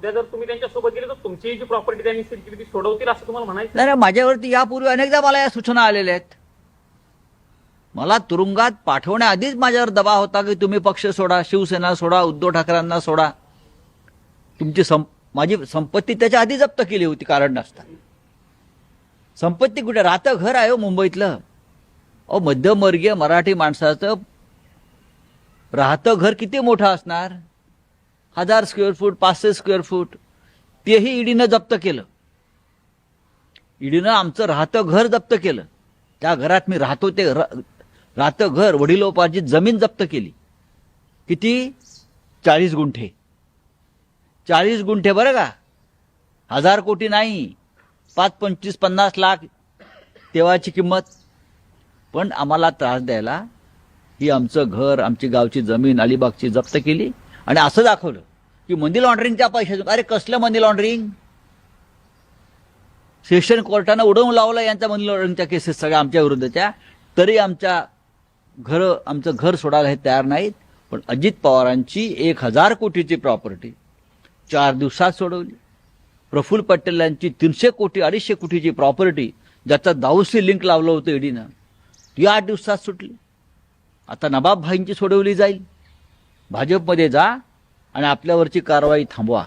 उद्या जर तुम्ही त्यांच्यासोबत गेले तर तुमची जी प्रॉपर्टी त्यांनी सील केली ती सोडवतील असं तुम्हाला म्हणायचं नाही नाही, माझ्यावरती यापूर्वी अनेकदा मला या सूचना आलेल्या आहेत. मला तुरुंगात पाठवण्याआधीच माझ्यावर दबाव होता की तुम्ही पक्ष सोडा शिवसेना सोडा उद्धव ठाकरेंना सोडा. तुमची सं माझी संपत्ती त्याच्या आधी जप्त केली होती कारण नसता. संपत्ती कुठे? राहतं घर आहे हो मुंबईतलं. अहो मध्यमवर्गीय मराठी माणसाचं राहतं घर किती मोठं असणार? हजार स्क्वेअर फूट पाचशे स्क्वेअर फूट तेही ईडीनं जप्त केलं. ईडीनं आमचं राहतं घर जप्त केलं. त्या घरात मी राहतो ते राहतं घर वडिलोपार्जित जमीन जप्त केली. किती? चाळीस गुंठे. चाळीस गुंठे बरं का? हजार कोटी नाही. पाच पंचवीस पन्नास लाख तेव्हाची किंमत. पण आम्हाला त्रास द्यायला ही आमचं घर आमची गावची जमीन अलिबागची जप्त केली. आणि असं दाखवलं की मनी लॉन्ड्रिंगच्या पैशातून अरे कसलं मनी लॉन्ड्रिंग? सेशन कोर्टानं उडवून लावलं यांच्या मनी लॉन्ड्रिंगच्या केसेस सगळ्या आमच्या विरुद्धच्या. तरी आमच्या घर आमचं घर सोडायला हे तयार नाहीत पण अजित पवारांची एक हजार कोटीची प्रॉपर्टी चार दिवसात सोडवली. प्रफुल्ल पटेल यांची तीनशे कोटी अडीचशे कोटीची प्रॉपर्टी ज्याचा दाऊसी लिंक लावलं होतं ईडीनं ती आठ दिवसात सुटली. आता नवाब भाईंची सोडवली जाईल. भाजपमध्ये जा आणि आपल्यावरची कारवाई थांबवा.